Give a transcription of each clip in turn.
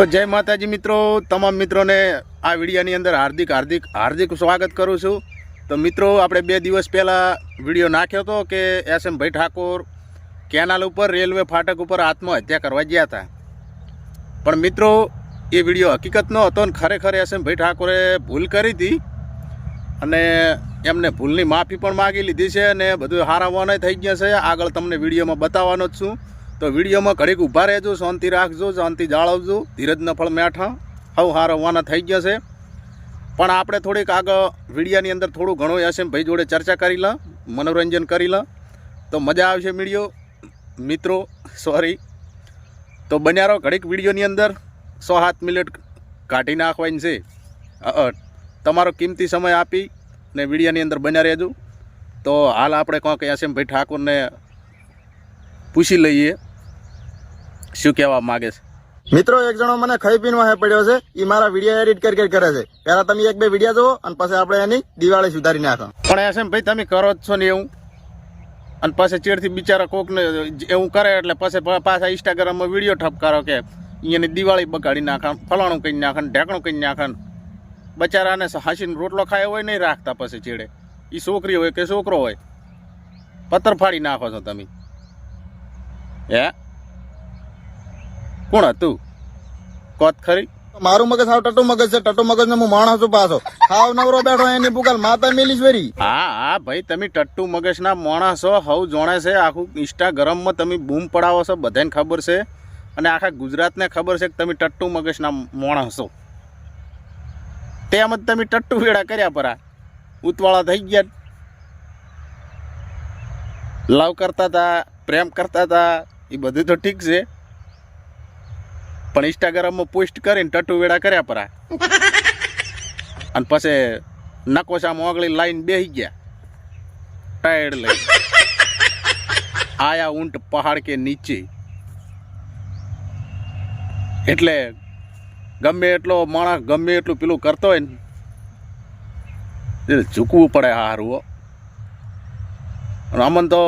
તો જય માતાજી મિત્રો, તમામ મિત્રોને આ વિડીયોની અંદર હાર્દિક હાર્દિક હાર્દિક સ્વાગત કરું છું. તો મિત્રો, આપણે બે દિવસ પહેલાં વીડિયો નાખ્યો હતો કે એસ એમ ભાઈ ઠાકોર કેનાલ ઉપર, રેલવે ફાટક ઉપર આત્મહત્યા કરવા ગયા હતા. પણ મિત્રો, એ વીડિયો હકીકતનો હતો ને ખરેખર એસ એમ ભાઈ ઠાકોરે ભૂલ કરી હતી અને એમને ભૂલની માફી પણ માગી લીધી છે અને બધું હારાવાના થઈ ગયા છે. આગળ તમને વિડીયોમાં બતાવવાનો જ છું. તો વિડીયોમાં ઘડીક ઊભા રહેજો, શાંતિ રાખજો, શાંતિ જાળવજો. ધીરજના ફળ મેઠા. હવ હારવાના થઈ ગયા છે. પણ આપણે થોડીક આગળ વિડીયાની અંદર થોડું ઘણું એસ એમ ભાઈ જોડે ચર્ચા કરી લા, મનોરંજન કરી લા. તો મજા આવશે વીડિયો. મિત્રો સોરી તો બન્યારો ઘડીક વિડીયોની અંદર. સો સાત મિનિટ કાઢી નાખવાની છે. તમારો કિંમતી સમય આપી ને વિડીયાની અંદર બન્યા રહેજો. તો હાલ આપણે કોઈક એસ એમ ભાઈ ઠાકોરને પૂછી લઈએ. શું કહેવા માગે છે? મિત્રો એક જણો મને ખાઈ પીને વાહે પડ્યો છે. એ મારા વીડિયો એડિટ કરી કરી કરે છે. પહેલા તમે એક બે વીડિયો જોવો અને પછી આપણે એની દિવાળી સુધારી નાખો. પણ એસ એમ ભાઈ તમે કરો જ છો ને એવું. અને પછી ચેડથી બિચારા કોકને એવું કરે એટલે પછી પાછા ઇન્સ્ટાગ્રામમાં વીડિયો ઠપકારો કે અહીંયાની દિવાળી બગાડી નાખા ફલાણું કરી નાખે ઢેકણું કરી નાખે બચારાને હાસીને રોટલો ખાયો હોય નહીં રાખતા પછી ચેડે. એ છોકરી હોય કે છોકરો હોય પથ્થર ફાડી નાખો છો તમે. હે? કોણ હતું? કોત ખરી? મારું મગજ હાવ ટટુ મગજ છે. ટટુ મગજ ને હું માણસ છું પાછો. હાવ નવરો બેઠો એની પુકાલ માતા મેલીશ્વરી હા હા ભાઈ તમે ટટ્ટુ મગજના માણસો હવ જોણે છે. આખું ઇન્સ્ટાગ્રામમાં તમે બૂમ પડાવો છો બધાને ખબર છે. અને આખા ગુજરાતને ખબર છે કે તમે ટટ્ટુ મગજના માણસો. તેમ જ તમે ટટ્ટુ વેડા કર્યા પરા. ઉતવાળા થઈ ગયા. લવ કરતા હતા પ્રેમ કરતા હતા. એ બધું તો ઠીક છે. પણ ઇન્સ્ટાગ્રામમાં પોસ્ટ કરીને ટટુ વેળા કર્યા પરા. અને પછી નકોશામાં ઓગળી લાઈન બેસી ગયા. ટાયર્ડ લઈ. આયા ઊંટ પહાડ કે નીચે. એટલે ગમે એટલો માણસ ગમે એટલું પેલું કરતો હોય ને એટલે ઝૂકવું પડે હારું અમને તો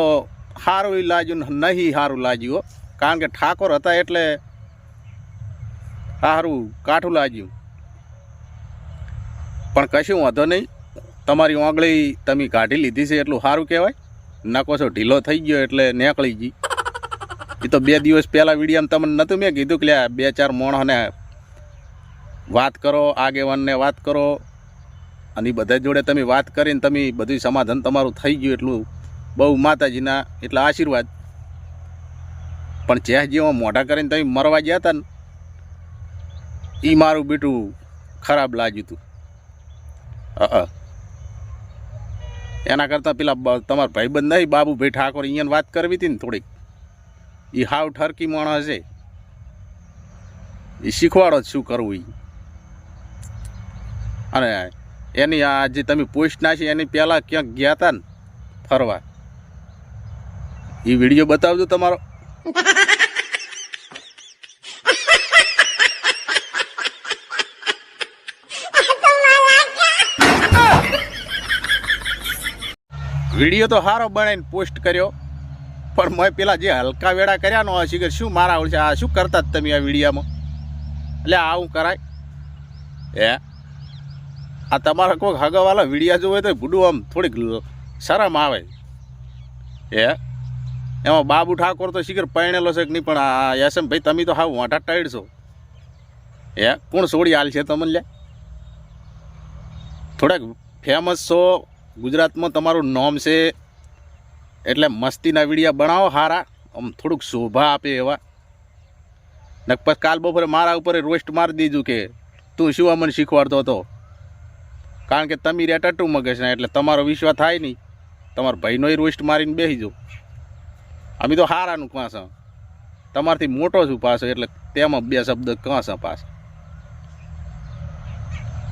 સારું લાગ્યું નહીં સારું લાગ્યું કારણ કે ઠાકોર હતા એટલે સારું કાઠું લાગ્યું. પણ કશું વાંધો નહીં. તમારી આંગળી તમે કાઢી લીધી છે એટલું સારું કહેવાય. નાકો છો, ઢીલો થઈ ગયો એટલે નીકળી ગઈ. એ તો બે દિવસ પહેલાં વિડીયામાં તમને નહોતું મેં કીધું કે લ્યા બે ચાર મોણોને વાત કરો, આગેવાનને વાત કરો. અને બધા જોડે તમે વાત કરીને તમે બધું સમાધાન તમારું થઈ ગયું એટલું બહુ માતાજીના એટલા આશીર્વાદ. પણ ચેહ જેવા મોઢા કરીને તમે મરવા ગયા હતા ને એ મારું બેટું ખરાબ લાગ્યું હતું એના કરતાં પેલા તમારા ભાઈબંધ નહીં, બાબુભાઈ ઠાકોર અહીંયા વાત કરવી હતી ને થોડીક. એ હાવ ઠરકી માણસ છે. એ શીખવાડો જ શું કરવું એ અને એની આ જે તમે પોસ્ટ નાખી, એની પહેલાં ક્યાંક ગયા હતા ને ફરવા. એ વીડિયો બતાવજો તમારો. વીડિયો તો સારો બનાવીને પોસ્ટ કર્યો. પણ મેં પેલા જે હલકા વેડા કર્યા નો હશે કે શું મારા આવડશે આ શું કરતા તમે આ વિડીયામાં? એટલે આવું કરાય? હે? આ તમારા કોઈક હગાવાલા વિડીયા જોવે તો ભૂડું આમ થોડીક શરમ આવે. હે? એમાં બાબુ ઠાકોર તો શીખર પરણેલો છે કે નહીં, પણ આ યશમ ભાઈ તમે તો હાવ વાંટા ટાઈડ છો. હે? કોણ સોડી હાલ છે તમને લે. થોડાક ફેમસ છો ગુજરાતમાં તમારું નામ છે એટલે મસ્તીના વિડીયા બનાવો હારા. આમ થોડુંક શોભા આપે એવા. ને કાલ બપોરે મારા ઉપર રોસ્ટ મારી દીધું કે તું શું અમને શીખવાડતો હતો? કારણ કે તમે રેટ અટું મગજ ને, એટલે તમારો વિશ્વાસ થાય નહીં. તમારા ભાઈનોય રોસ્ટ મારીને બેસી જાઓ અમે તો હારાનું કાંસ તમારથી મોટો છું પાછો, એટલે તેમાં બે શબ્દ કાંસ પાસ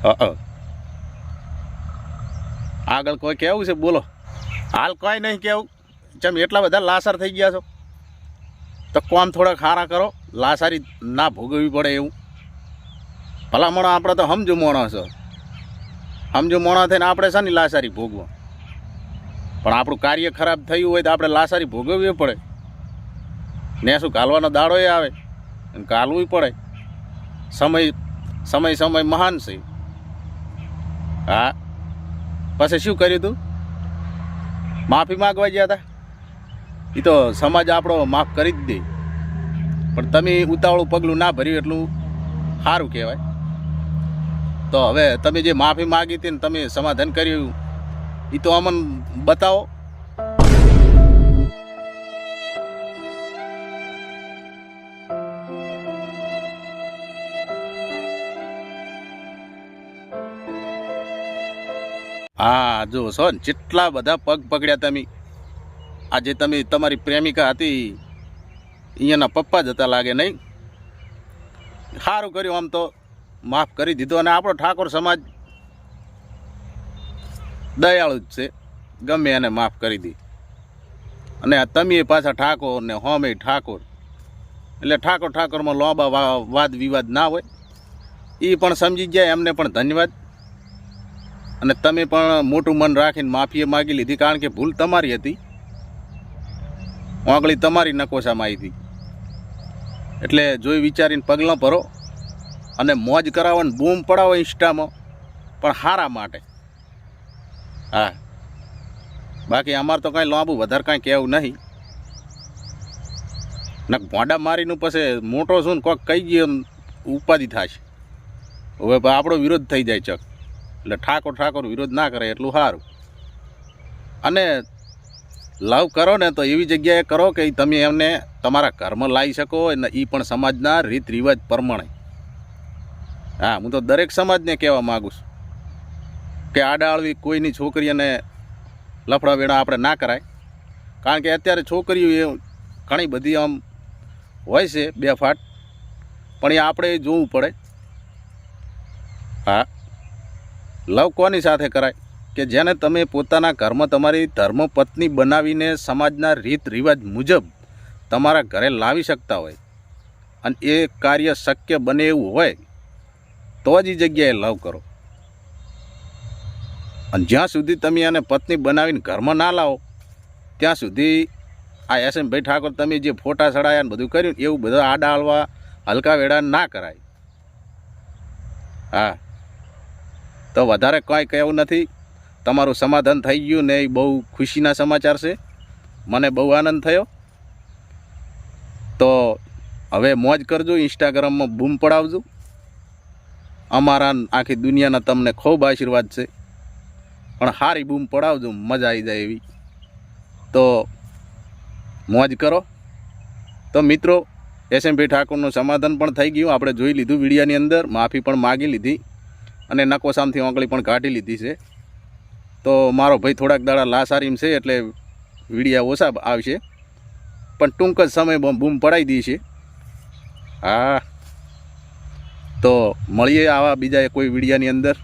અ આગળ કોઈ કેવું છે? બોલો. હાલ કોઈ નહીં કેવું. ચમ એટલા બધા લાસાર થઈ ગયા છો? તો કોમ થોડાક હારા કરો. લાસારી ના ભોગવવી પડે એવું. ભલામણો આપણે તો સમજુ મોણો છો. સમજો મોણો થઈને આપણે છે ને લાસારી ભોગવો? પણ આપણું કાર્ય ખરાબ થયું હોય તો આપણે લાસારી ભોગવવી પડે. ને શું કાલવાનો દાડો એ આવે? કાલવું પડે. સમય સમય સમય મહાન છે. હા પછી શું કર્યું તું? માફી માગવા ગયા હતા એ તો સમાજ આપણો માફ કરી જ દે. પણ તમે ઉતાવળું પગલું ના ભર્યું એટલું સારું કહેવાય. તો હવે તમે જે માફી માગી હતી ને તમે સમાધાન કર્યું એ તો અમને બતાવો. હા, જો છો ને, જેટલા બધા પગ પકડ્યા તમે, આજે તમે તમારી પ્રેમિકા હતી અહીંયાના પપ્પા જ હતા લાગે નહીં? સારું કર્યું આમ તો, માફ કરી દીધો અને આપણો ઠાકોર સમાજ દયાળુ જ છે, ગમે એને માફ કરી દી. અને આ તમે પાછા ઠાકોર ને હોમે ઠાકોર, એટલે ઠાકોર ઠાકોરમાં લોબા વાદ વિવાદ ના હોય એ પણ સમજી જાય એમને પણ ધન્યવાદ. અને તમે પણ મોટું મન રાખીને માફી માગી લીધી, કારણ કે ભૂલ તમારી હતી. ઓગળી તમારી નકોશામાં આવી હતી. એટલે જોઈ વિચારીને પગલાં ભરો અને મોજ કરાવો ને બૂમ પડાવો ઇન્સ્ટામાં, પણ હારા માટે. હા. બાકી અમારે તો કાંઈ લાંબુ વધારે કાંઈ કહેવું નહીં. ને ભોંડા મારીનું પછી મોટો શું કોક કહી ગયો ઉપાધિ થશે. હવે આપણો વિરોધ થઈ જાય ચક. એટલે ઠાકોર ઠાકોર વિરોધ ના કરે એટલું સારું. અને લવ કરો ને તો એવી જગ્યાએ કરો કે તમે એમને તમારા ઘરમાં લાવી શકો અને એ પણ સમાજના રીત રિવાજ પ્રમાણે. હા, હું તો દરેક સમાજને કહેવા માગું છું કે આડાળવી કોઈની છોકરીઓને લફડા વેડા આપણે ના કરાય. કારણ કે અત્યારે છોકરીઓ એ ઘણી બધી આમ હોય છે બે ફાટ પણ એ આપણે જોવું પડે. હા. લવ કોની સાથે કરાય? કે જેને તમે પોતાના ઘરમાં તમારી ધર્મપત્ની બનાવીને સમાજના રીત રિવાજ મુજબ તમારા ઘરે લાવી શકતા હોય અને એ કાર્ય શક્ય બને એવું હોય, તો જ એ જગ્યાએ લવ કરો. અને જ્યાં સુધી તમે એને પત્ની બનાવીને ઘરમાં ના લાવો, ત્યાં સુધી આ એસ એમ ભાઈ ઠાકોર તમે જે ફોટા ચડાયા ને બધું કર્યું એવું બધા આડા હલવા, હલકા વેડા ના કરાય. હા. તો વધારે કાંઈ કહેવું નથી. તમારું સમાધાન થઈ ગયું ને એ બહુ ખુશીના સમાચાર છે. મને બહુ આનંદ થયો. તો હવે મોજ કરજો ઇન્સ્ટાગ્રામમાં બૂમ પડાવજો. અમારા આખી દુનિયાના તમને ખૂબ આશીર્વાદ છે. પણ સારી બૂમ પડાવજો, મજા આવી જાય એવી. તો મોજ કરો. તો મિત્રો એસએમપી ઠાકોરનું સમાધાન પણ થઈ ગયું. આપણે જોઈ લીધું વિડીયાની અંદર, માફી પણ માગી લીધી. અને નકોસામથી વાંકળી પણ કાઢી લીધી છે. તો મારો ભાઈ થોડાક દાડા લાસારીમ છે એટલે વીડિયા ઓછા આવશે. પણ ટૂંક જ સમય બૂમ પડાવી દી છે. હા. તો મળીએ આવા બીજા કોઈ વીડિયાની અંદર.